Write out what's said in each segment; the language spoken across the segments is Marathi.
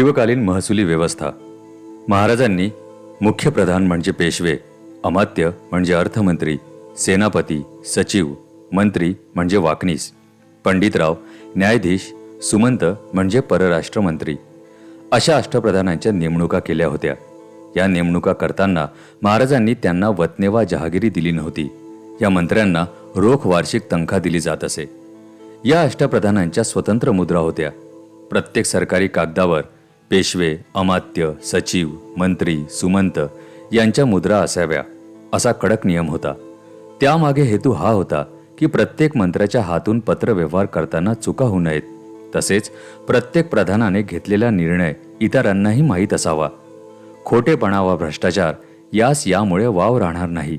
शिवकालीन महसुली व्यवस्था. महाराजांनी मुख्य प्रधान म्हणजे पेशवे अमात्य म्हणजे अर्थमंत्री सेनापती सचिव मंत्री म्हणजे वाकणीस पंडितराव न्यायाधीश सुमंत म्हणजे परराष्ट्रमंत्री. अशा अष्टप्रधानांच्या नेमणुका केल्या होत्या. या नेमणुका करताना महाराजांनी त्यांना वतनेवा जहागिरी दिली नव्हती. या मंत्र्यांना रोख वार्षिक तंखा दिली जात असे. या अष्टप्रधानांच्या स्वतंत्र मुद्रा होत्या. प्रत्येक सरकारी कागदावर पेशवे अमात्य सचिव मंत्री सुमंत यांच्या मुद्रा असाव्या असा कडक नियम होता. त्यामागे हेतू हा होता की प्रत्येक मंत्र्याच्या हातून पत्रव्यवहार करताना चुका होऊ नयेत. तसेच प्रत्येक प्रधानाने घेतलेला निर्णय इतरांनाही माहीत असावा. खोटेपणा वा भ्रष्टाचार यास यामुळे वाव राहणार नाही.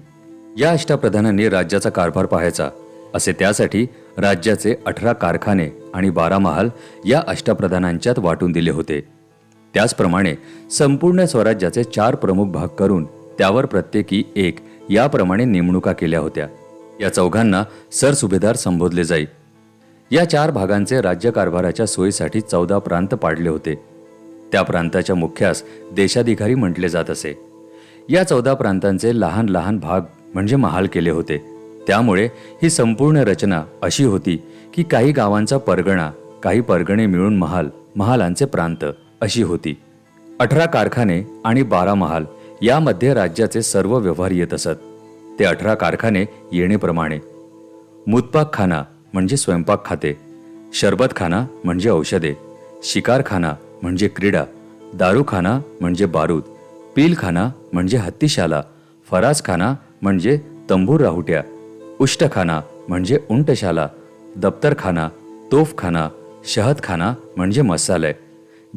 या अष्टप्रधानांनी राज्याचा कारभार पाहायचा. असे त्यासाठी राज्याचे अठरा कारखाने आणि बारा महाल या अष्टप्रधानांच्यात वाटून दिले होते. त्याचप्रमाणे संपूर्ण स्वराज्याचे चार प्रमुख भाग करून त्यावर प्रत्येकी एक याप्रमाणे नेमणुका केल्या होत्या. या चौघांना सरसुभेदार संबोधले जाई. या चार भागांचे राज्यकारभाराच्या सोयीसाठी चौदा प्रांत पाडले होते. त्या प्रांताच्या मुख्यास देशाधिकारी म्हटले जात असे. या चौदा प्रांतांचे लहान लहान भाग म्हणजे महाल केले होते. त्यामुळे ही संपूर्ण रचना अशी होती की काही गावांचा परगणा काही परगणे मिळून महाल महालांचे प्रांत. अशी होती. अठरा कारखाने आणि बारा महाल यामध्ये राज्याचे सर्व व्यवहार येत असत. ते अठरा कारखाने येणेप्रमाणे. मुतपाकखाना म्हणजे स्वयंपाक खाते. शरबतखाना म्हणजे औषधे. शिकारखाना म्हणजे क्रीडा. दारूखाना म्हणजे बारूद. पीलखाना म्हणजे हत्तीशाला. फराजखाना म्हणजे तंबूर राहुट्या. उष्टखाना म्हणजे उंटशाला. दप्तरखाना तोफखाना शहदखाना म्हणजे मसाले.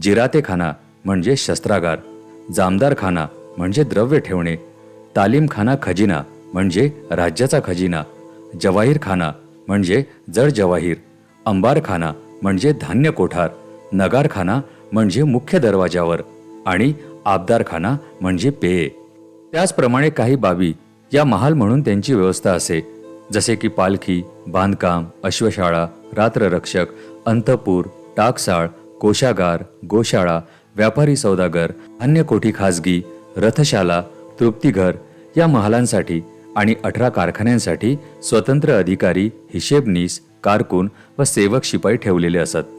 जिरातेखाना म्हणजे शस्त्रागार जामदारखाना म्हणजे द्रव्य ठेवणे तालीमखाना खजिना म्हणजे राज्याचा खजिना जवाहीरखाना म्हणजे जड जवाहीर अंबारखाना म्हणजे धान्य कोठार नगारखाना म्हणजे मुख्य दरवाजावर आणि आबदारखाना म्हणजे पेये. त्याचप्रमाणे काही बाबी या महाल म्हणून त्यांची व्यवस्था असे जसे की पालखी बांधकाम अश्वशाळा रात्ररक्षक अंतपूर टाकसाळ कोशागार गोशाळा व्यापारी सौदागर अन्य कोठी खाजगी रथशाला तृप्तीघर या महालांसाठी आणि अठरा कारखान्यांसाठी स्वतंत्र अधिकारी हिशेबनीस कारकून व सेवक शिपाई ठेवलेले असत.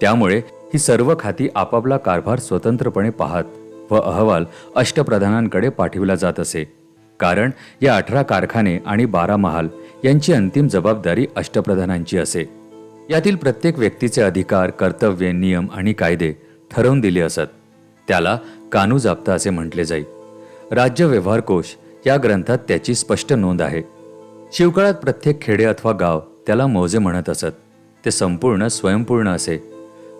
त्यामुळे ही सर्व खाती आपापला कारभार स्वतंत्रपणे पाहत व अहवाल अष्टप्रधानांकडे पाठविला जात असे. कारण या अठरा कारखाने आणि बारा महाल यांची अंतिम जबाबदारी अष्टप्रधानांची असे. यातील प्रत्येक व्यक्तीचे अधिकार कर्तव्य नियम आणि कायदे ठरवून दिले असत. त्याला कानू जाप्ता असे म्हटले जाई. राज्य व्यवहार कोश या ग्रंथात त्याची स्पष्ट नोंद आहे. शिवकाळात प्रत्येक खेडे अथवा गाव त्याला मौजे म्हणत असत. ते संपूर्ण स्वयंपूर्ण असे.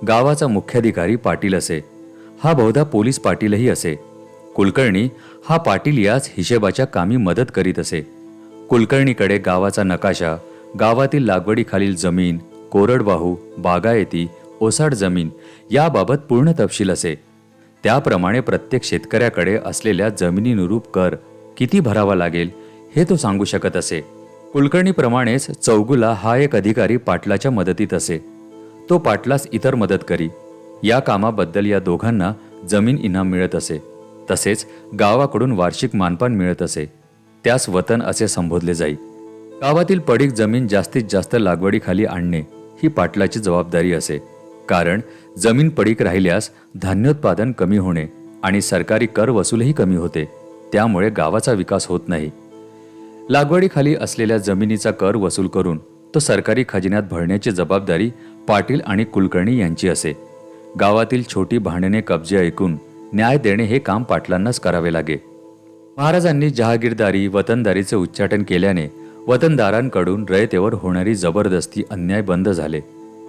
गावाचा मुख्याधिकारी पाटील असे. हा बहुधा पोलीस पाटीलही असे. कुलकर्णी हा पाटील याच हिशेबाच्या कामी मदत करीत असे. कुलकर्णीकडे गावाचा नकाशा गावातील लागवडीखालील जमीन कोरडवाहू बागायती ओसाड जमीन याबाबत पूर्ण तपशील असे. त्याप्रमाणे प्रत्येक शेतकऱ्याकडे असलेल्या जमिनीनुरूप कर किती भरावा लागेल हे तो सांगू शकत असे. कुलकर्णीप्रमाणेच चौगुला हा एक अधिकारी पाटलाच्या मदतीत असे. तो पाटलास इतर मदत करी. या कामाबद्दल या दोघांना जमीन इनाम मिळत असे. तसेच गावाकडून वार्षिक मानपान मिळत असे. त्यास वतन असे संबोधले जाई. गावातील पडीक जमीन जास्तीत जास्त लागवडीखाली आणणे. ही पाटलाची जबाबदारी असे. कारण जमीन पडीक राहिल्यास धान्योत्पादन कमी होणे आणि सरकारी कर वसूलही कमी होते. त्यामुळे गावाचा विकास होत नाही. लागवडीखाली असलेल्या जमिनीचा कर वसूल करून तो सरकारी खजिन्यात भरण्याची जबाबदारी पाटील आणि कुलकर्णी यांची असे. गावातील छोटी भांडणे कब्जे ऐकून न्याय देणे हे काम पाटलांनाच करावे लागे. महाराजांनी जहागीरदारी वतनदारीचे उच्चाटन केल्याने वतनदारांकडून रयतेवर होणारी जबरदस्ती अन्याय बंद झाले.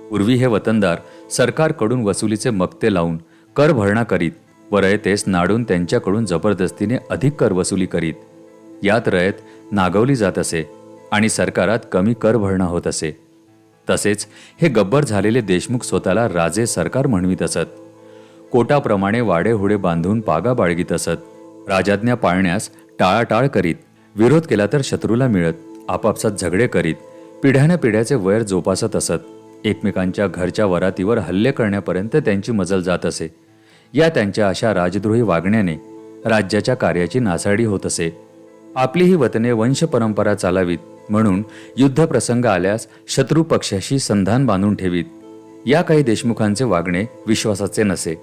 पूर्वी हे वतनदार सरकारकडून वसुलीचे मक्ते लावून कर भरणा करीत व रयतेस नाडून त्यांच्याकडून जबरदस्तीने अधिक कर वसुली करीत. यात रयत नागवली जात असे आणि सरकारात कमी कर भरणा होत असे. तसेच हे गब्बर झालेले देशमुख स्वतःला राजे सरकार म्हणवीत असत. कोटाप्रमाणे वाडेहुडे बांधून पागा बाळगीत असत. राजाज्ञा पाळण्यास टाळाटाळ करीत. विरोध केला तर शत्रूला मिळत. आपापसात झगडे करीत पिढ्यानं पिढ्याचे वैर जोपासत असत. एकमेकांच्या घरच्या वरातीवर हल्ले करण्यापर्यंत त्यांची मजल जात असे. या त्यांच्या अशा राजद्रोही वागण्याने राज्याच्या कार्याची नासाडी होत असे. आपली ही वतने वंश परंपरा चालावीत म्हणून युद्धप्रसंग आल्यास शत्रू पक्षाशी संधान बांधून ठेवीत. या काही देशमुखांचे वागणे विश्वासाचे नसे.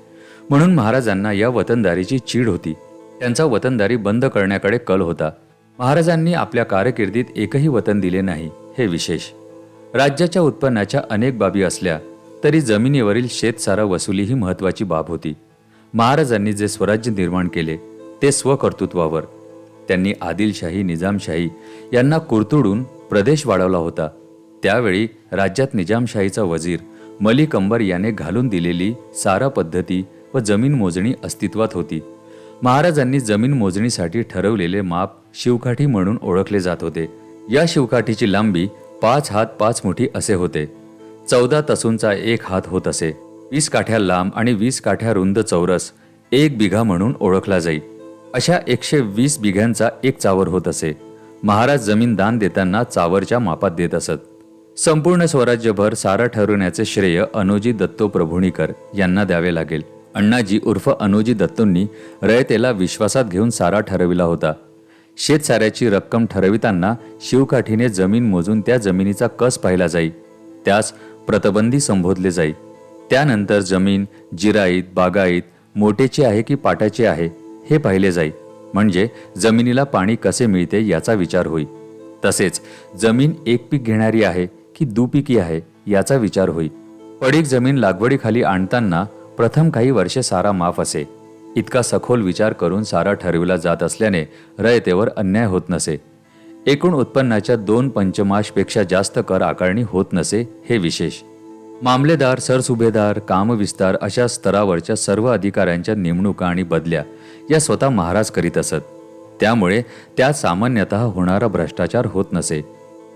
म्हणून महाराजांना या वतनदारीची चीड होती. त्यांचा वतनदारी बंद करण्याकडे कल होता. महाराजांनी आपल्या कारकिर्दीत एकही वतन दिले नाही हे विशेष. राज्याच्या उत्पन्नाच्या अनेक बाबी असल्या तरी जमिनीवरील शेतसारा वसुली ही महत्वाची बाब होती. महाराजांनी जे स्वराज्य निर्माण केले ते स्वकर्तृत्वावर. त्यांनी आदिलशाही निजामशाही यांना कुरतुडून प्रदेश वाढवला होता. त्यावेळी राज्यात निजामशाहीचा वजीर मलिक अंबर याने घालून दिलेली सारा पद्धती व जमीन मोजणी अस्तित्वात होती. महाराजांनी जमीन मोजणीसाठी ठरवलेले माप शिवकाठी म्हणून ओळखले जात होते. या शिवकाठीची लांबी पाच हात पाच मुठी असे होते. चौदा तसूंचा एक हात होत असे. वीस काठ्या लांब आणि वीस काठ्या रुंद चौरस एक बिघा म्हणून ओळखला जाई. अशा एकशे वीस बिघ्यांचा एक चावर होत असे. महाराज जमीन दान देताना चावरच्या मापात देत असत. संपूर्ण स्वराज्यभर सारा ठरवण्याचे श्रेय अनुजी दत्तो प्रभुणीकर यांना द्यावे लागेल. अण्णाजी उर्फ अनुजी दत्तूंनी रयतेला विश्वासात घेऊन सारा ठरविला होता. शेतसाऱ्याची रक्कम ठरविताना शिवकाठीने जमीन मोजून त्या जमिनीचा कस पाहिला जाई त्यास प्रतबंधी संबोधले जाई. त्यानंतर जमीन जिराईत बागाईत मोठेची आहे की पाटाची आहे हे पाहिले जाई. म्हणजे जमिनीला पाणी कसे मिळते याचा विचार होई. तसेच जमीन एक पीक घेणारी आहे की दुपिकी आहे याचा विचार होई. पडीक जमीन लागवडीखाली आणताना प्रथम काही वर्षे सारा माफ असे. इतका सखोल विचार करून सारा ठरविला जात असल्याने रयतेवर अन्याय होत नसे. एकूण उत्पन्नाच्या दोन पंचमाशपेक्षा जास्त कर आकारणी होत नसे हे विशेष. मामलेदार सरसुभेदार कामविस्तार अशा स्तरावरच्या सर्व अधिकाऱ्यांच्या नेमणुका आणि बदल्या या स्वतः महाराज करीत असत. त्यामुळे त्यात सामान्यतः होणारा भ्रष्टाचार होत नसे.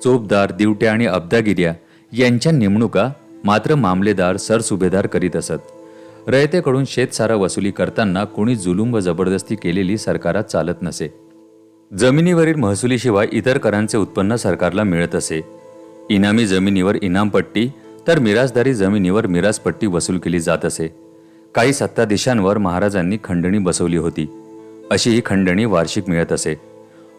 चोपदार दिवट्या आणि अब्दागिऱ्या यांच्या नेमणुका मात्र मामलेदार सरसुभेदार करीत असत. रयतेकडून शेतसारा वसुली करताना कोणी जुलुम व जबरदस्ती केलेली सरकारात चालत नसे. जमिनीवरील महसुलीशिवाय इतर करांचे उत्पन्न सरकारला मिळत असे. इनामी जमिनीवर इनामपट्टी तर मिरासदारी जमिनीवर मिराजपट्टी वसूल केली जात असे. काही सत्ताधीशांवर महाराजांनी खंडणी बसवली होती. अशी ही खंडणी वार्षिक मिळत असे.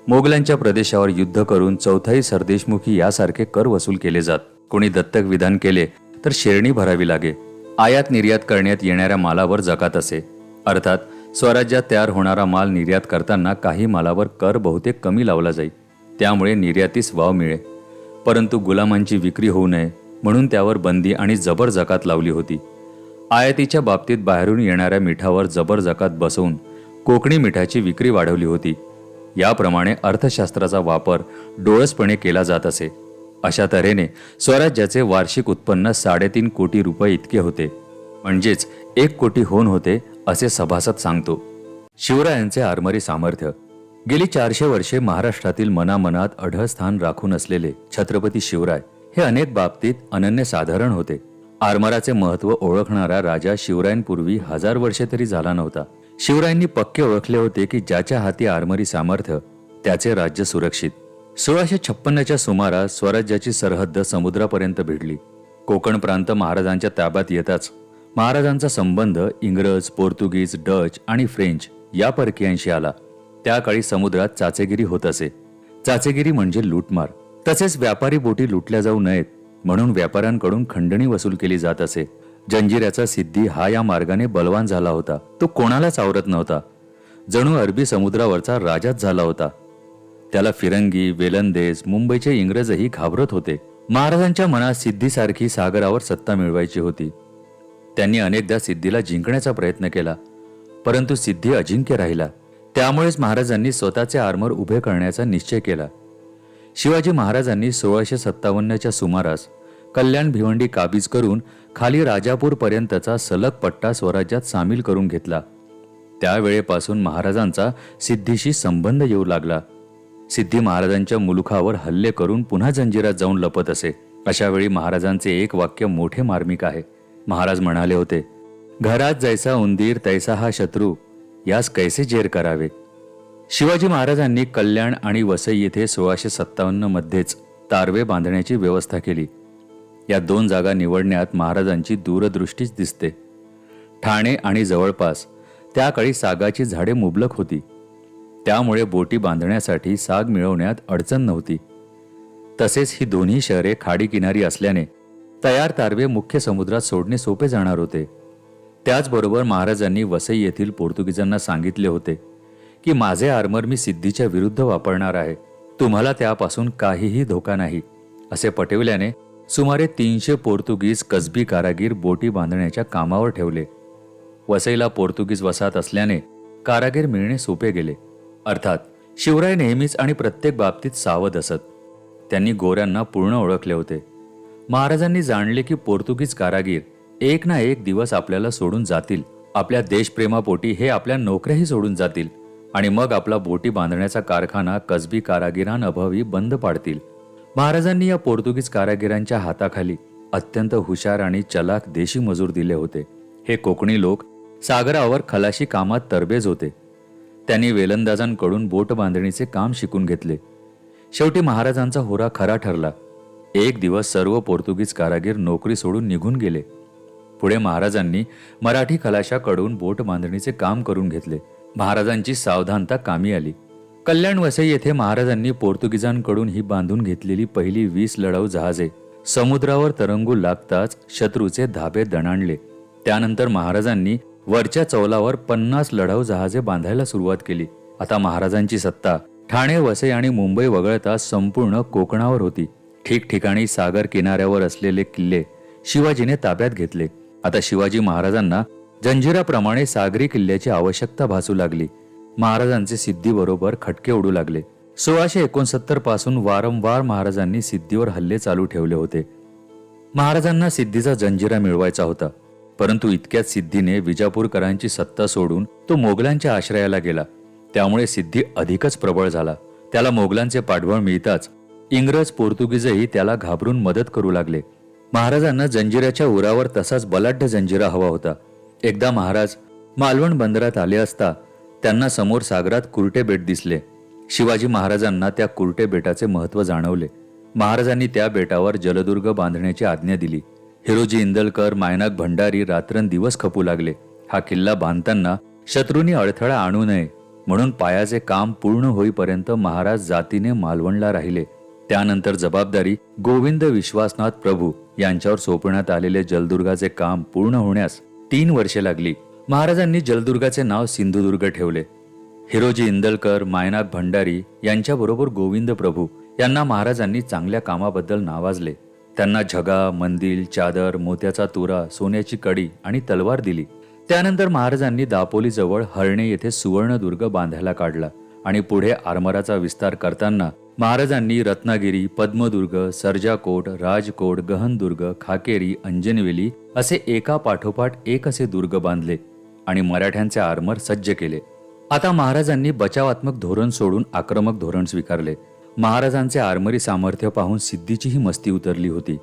मोगलांच्या प्रदेशावर युद्ध करून चौथाई सरदेशमुखी यासारखे कर वसूल केले जात. कोणी दत्तक विधान केले तर शेरणी भरावी लागे. आयात निर्यात करण्यात येणाऱ्या मालावर जकात असे. अर्थात स्वराज्यात तयार होणारा माल निर्यात करताना काही मालावर कर बहुतेक कमी लावला जाई. त्यामुळे निर्यातीस वाव मिळे. परंतु गुलामांची विक्री होऊ नये म्हणून त्यावर बंदी आणि जबर जकात लावली होती. आयातीच्या बाबतीत बाहेरून येणाऱ्या मिठावर जबर जकात बसवून कोकणी मिठाची विक्री वाढवली होती. याप्रमाणे अर्थशास्त्राचा वापर डोळसपणे केला जात असे. अशा तऱ्हेने स्वराज्याचे वार्षिक उत्पन्न साडेतीन कोटी रुपये इतके होते. म्हणजेच एक कोटी होऊन होते असे सभासद सांगतो. शिवरायांचे आरमारी सामर्थ्य. गेली चारशे वर्षे महाराष्ट्रातील मनामनात अढळ स्थान राखून असलेले छत्रपती शिवराय हे अनेक बाबतीत अनन्यसाधारण होते. आरमाराचे महत्त्व ओळखणारा राजा शिवरायांपूर्वी हजार वर्षे तरी झाला नव्हता. शिवरायांनी पक्के ओळखले होते की ज्याच्या हाती आरमारी सामर्थ्य त्याचे राज्य सुरक्षित. सोळाशे छप्पन्नच्या सुमारास स्वराज्याची सरहद्द समुद्रापर्यंत भिडली. कोकण प्रांत महाराजांच्या ताब्यात येताच महाराजांचा संबंध इंग्रज पोर्तुगीज डच आणि फ्रेंच या परकीयांशी आला. त्या काळी समुद्रात चाचेगिरी होत असे. चाचेगिरी म्हणजे लूटमार. तसेच व्यापारी बोटी लुटल्या जाऊ नयेत म्हणून व्यापाऱ्यांकडून खंडणी वसूल केली जात असे. जंजिऱ्याचा सिद्धी हा या मार्गाने बलवान झाला होता. तो कोणालाच आवरत नव्हता. जणू अरबी समुद्रावरचा राजाच झाला होता. त्याला फिरंगी वेलंदेज मुंबईचे इंग्रजही घाबरत होते. महाराजांच्या मनात सिद्धीसारखी सागरावर सत्ता मिळवायची होती. त्यांनी अनेकदा सिद्धीला जिंकण्याचा प्रयत्न केला परंतु सिद्धी अजिंक्य राहिला. त्यामुळेच महाराजांनी स्वतःचे आर्मर उभे करण्याचा निश्चय केला. शिवाजी महाराजांनी सोळाशे सत्तावन्नच्या सुमारास कल्याण भिवंडी काबीज करून खाली राजापूर पर्यंतचा सलग पट्टा स्वराज्यात सामील करून घेतला. त्यावेळेपासून महाराजांचा सिद्धीशी संबंध येऊ लागला. सिद्धी महाराजांच्या मुलुखावर हल्ले करून पुन्हा जंजिरात जाऊन लपत असे. अशा वेळी महाराजांचे एक वाक्य मोठे मार्मिक आहे. महाराज म्हणाले होते घरात जैसा उंदीर तैसा हा शत्रू. यास कैसे जेर करावे? शिवाजी महाराजांनी कल्याण आणि वसई येथे सोळाशे सत्तावन्न मध्येच तारवे बांधण्याची व्यवस्था केली. या दोन जागा निवडण्यात महाराजांची दूरदृष्टीच दिसते. ठाणे आणि जवळपास त्या काळी सागाची झाडे मुबलक होती. त्यामुळे बोटी बांधण्यासाठी साग मिळवण्यात अडचण नव्हती. तसेच ही दोन्ही शहरे खाडीकिनारी असल्याने तयार तारवे मुख्य समुद्रात सोडणे सोपे जाणार होते. त्याचबरोबर महाराजांनी वसई येथील पोर्तुगीजांना सांगितले होते की माझे आर्मर मी सिद्धीच्या विरुद्ध वापरणार आहे. तुम्हाला त्यापासून काहीही धोका नाही. असे पटविल्याने सुमारे तीनशे पोर्तुगीज कसबी कारागीर बोटी बांधण्याच्या कामावर ठेवले. वसईला पोर्तुगीज वसाहत असल्याने कारागीर मिळणे सोपे गेले. अर्थात शिवराय नेहमीच आणि प्रत्येक बाबतीत सावध असत. त्यांनी गोऱ्यांना पूर्ण ओळखले होते. महाराजांनी जाणले की पोर्तुगीज कारागीर एक ना एक दिवस आपल्याला सोडून जातील. आपल्या देशप्रेमापोटी हे आपल्या नोकऱ्याही सोडून जातील. आणि मग आपला बोटी बांधण्याचा कारखाना कसबी कारागिरांअभावी बंद पाडतील. महाराजांनी या पोर्तुगीज कारागिरांच्या हाताखाली अत्यंत हुशार आणि चलाक देशी मजूर दिले होते. हे कोकणी लोक सागरावर खलाशी कामात तरबेज होते. त्यांनी वेलंदाजांकडून बोट बांधणीचे काम शिकून घेतले. शेवटी महाराजांचा होरा खरा ठरला. एक दिवस सर्व पोर्तुगीज कारागीर नोकरी सोडून निघून गेले. पुढे महाराजांनी मराठी खलाशाकडून बोट बांधणीचे काम करून घेतले. महाराजांची सावधानता कामी आली. कल्याण वसई येथे महाराजांनी पोर्तुगीजांकडून ही बांधून घेतलेली पहिली वीस लढाऊ जहाजे समुद्रावर तरंगू लागताच शत्रूचे धाबे दणाणले. त्यानंतर महाराजांनी वरच्या चौलावर पन्नास लढाऊ जहाजे बांधायला सुरुवात केली. आता महाराजांची सत्ता. ठाणे वसई आणि मुंबई वगळता संपूर्ण कोकणावर होती. ठिकठिकाणी सागर किनाऱ्यावर असलेले किल्ले शिवाजीने ताब्यात घेतले. आता शिवाजी महाराजांना जंजिराप्रमाणे सागरी किल्ल्याची आवश्यकता भासू लागली. महाराजांचे सिद्धीबरोबर खटके उडू लागले. सोळाशे एकोणसत्तरपासून वारंवार महाराजांनी सिद्धीवर हल्ले चालू ठेवले होते. महाराजांना सिद्धीचा जंजिरा मिळवायचा होता. परंतु इतक्याच सिद्धीने विजापूरकरांची सत्ता सोडून तो मोगलांच्या आश्रयाला गेला. त्यामुळे सिद्धी अधिकच प्रबळ झाला. त्याला मोगलांचे पाठबळ मिळताच इंग्रज पोर्तुगीजही त्याला घाबरून मदत करू लागले. महाराजांना जंजिराच्या उरावर तसाच बलाढ्य जंजिरा हवा होता. एकदा महाराज मालवण बंदरात आले असता त्यांना समोर सागरात कुर्टे बेट दिसले. शिवाजी महाराजांना त्या कुर्टे बेटाचे महत्त्व जाणवले. महाराजांनी त्या बेटावर जलदुर्ग बांधण्याची आज्ञा दिली. हिरोजी इंदलकर मायनाक भंडारी रात्रंदिवस खपू लागले. हा किल्ला बांधताना शत्रूंनी अडथळा आणू नये म्हणून पायाचे काम पूर्ण होईपर्यंत महाराज जातीने मालवणला राहिले. त्यानंतर जबाबदारी गोविंद विश्वासनाथ प्रभू यांच्यावर सोपवण्यात आलेले जलदुर्गाचे काम पूर्ण होण्यास तीन वर्षे लागली. महाराजांनी जलदुर्गाचे नाव सिंधुदुर्ग ठेवले. हिरोजी इंदलकर मायनाक भंडारी यांच्याबरोबर गोविंद प्रभू यांना महाराजांनी चांगल्या कामाबद्दल नावाजले. त्यांना झगा मंदिल चादर मोत्याचा तुरा सोन्याची कडी आणि तलवार दिली. त्यानंतर महाराजांनी दापोलीजवळ हरणे येथे सुवर्णदुर्ग बांधायला काढला आणि पुढे आरमाराचा विस्तार करताना महाराजांनी रत्नागिरी पद्मदुर्ग सर्जाकोट राजकोट गहनदुर्ग खाकेरी अंजनवेली असे एका पाठोपाठ एक असे दुर्ग बांधले आणि मराठ्यांचे आरमर सज्ज केले. आता महाराजांनी बचावात्मक धोरण सोडून आक्रमक धोरण स्वीकारले. महाराजांचे आरमरी सामर्थ्य पाहून सिद्धीचीही मस्ती उतरली होती.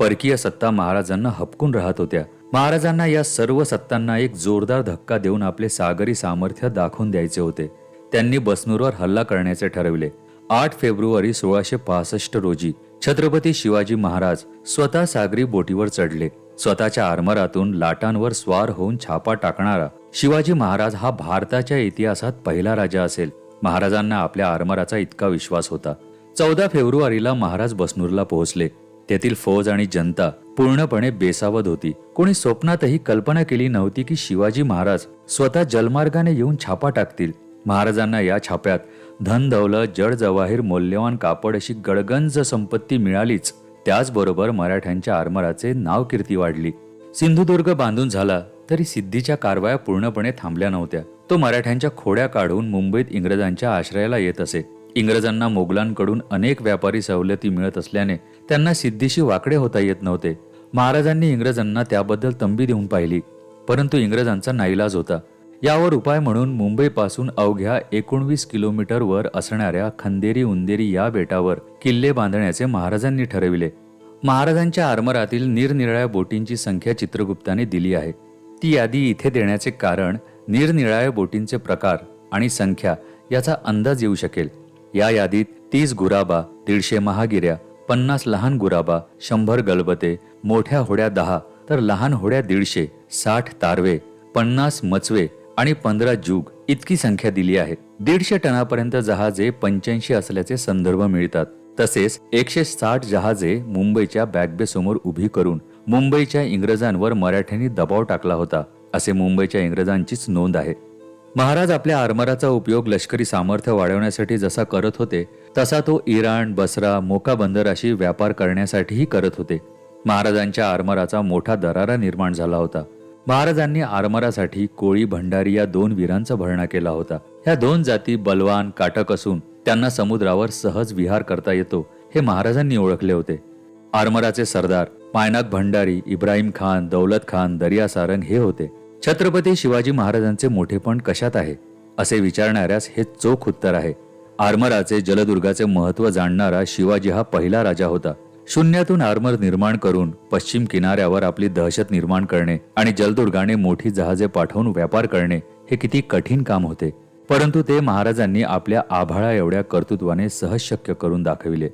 परकीय सत्ता महाराजांना हपकून राहत होत्या. महाराजांना या सर्व सत्तांना एक जोरदार धक्का देऊन आपले सागरी सामर्थ्य दाखवून द्यायचे होते. त्यांनी बसनूरवर हल्ला करण्याचे ठरविले. आठ फेब्रुवारी सोळाशे पासष्ट रोजी छत्रपती शिवाजी महाराज स्वतः सागरी बोटीवर चढले. स्वतःच्या आरमारातून लाटांवर स्वार होऊन छापा टाकणारा शिवाजी महाराज हा भारताच्या इतिहासात पहिला राजा असेल. महाराजांना आपल्या आरमाराचा इतका विश्वास होता. चौदा फेब्रुवारीला महाराज बसनूरला पोहोचले. तेथील फौज आणि जनता पूर्णपणे बेसावध होती. कोणी स्वप्नातही कल्पना केली नव्हती की शिवाजी महाराज स्वतः जलमार्गाने येऊन छापा टाकतील. महाराजांना या छाप्यात धन दौलत जड जवाहीर मौल्यवान कापड अशी गडगंज संपत्ती मिळालीच. त्याचबरोबर मराठ्यांच्या आरमाराचे नाव कीर्ती वाढली. सिंधुदुर्ग बांधून झाला. तरी सिद्धीच्या कारवाया पूर्णपणे थांबल्या नव्हत्या. तो मराठ्यांच्या खोड्या काढून मुंबईत इंग्रजांच्या आश्रयाला येत असे. इंग्रजांना मोगलांकडून अनेक व्यापारी सवलती मिळत असल्याने त्यांना सिद्धीशी वाकडे होता येत नव्हते. महाराजांनी इंग्रजांना त्याबद्दल तंबी देऊन पाहिली. परंतु इंग्रजांचा नाईलाज होता. यावर उपाय म्हणून मुंबईपासून अवघ्या एकोणवीस किलोमीटरवर असणाऱ्या खंदेरी उंदेरी या बेटावर किल्ले बांधण्याचे महाराजांनी ठरविले. महाराजांच्या आरमारातील निरनिराळ्या बोटींची संख्या चित्रगुप्ताने दिली आहे. ती यादी इथे देण्याचे कारण निरनिराळ्या बोटींचे प्रकार आणि संख्या याचा अंदाज येऊ शकेल. या यादीत तीस गुराबा दीडशे महागिऱ्या पन्नास लहान गुराबा शंभर गलबते मोठ्या होड्या दहा तर लहान होड्या दीडशे साठ तारवे पन्नास मचवे आणि पंधरा जुग इतकी संख्या दिली आहे. दीडशे टनापर्यंत जहाजे पंच्याऐंशी असल्याचे संदर्भ मिळतात. तसेच एकशे साठ जहाजे मुंबईच्या बॅकबेसमोर उभी करून मुंबईच्या इंग्रजांवर मराठ्यांनी दबाव टाकला होता असे मुंबईच्या इंग्रजांचीच नोंद आहे. महाराज आपल्या आरमाराचा उपयोग लष्करी सामर्थ्य वाढवण्यासाठी जसा करत होते तसा तो इराण बसरा मोका बंदर अशी व्यापार करण्यासाठीही करत होते. महाराजांच्या आरमाराचा मोठा दरारा निर्माण झाला होता. महाराजांनी आरमारासाठी कोळी भंडारी या दोन वीरांचा भरणा केला होता. ह्या दोन जाती बलवान काटक असून त्यांना समुद्रावर सहज विहार करता येतो हे महाराजांनी ओळखले होते. आरमराचे सरदार मायनाक भंडारी इब्राहिम खान दौलत खान दर्या सारंग हे होते. छत्रपती शिवाजी महाराजांचे मोठेपण कशात आहे? असे विचारणाऱ्यास हे चोख उत्तर आहे. आरमराचे जलदुर्गाचे महत्त्व जाणणारा शिवाजी हा पहिला राजा होता. शून्यातून आर्मर निर्माण करून पश्चिम किनाऱ्यावर आपली दहशत निर्माण करणे आणि जलदुर्गाने मोठी जहाजे पाठवून व्यापार करणे हे किती कठीण काम होते. परंतु ते महाराजांनी आपल्या आभाळा एवढ्या कर्तृत्वाने सहज शक्य करून दाखविले.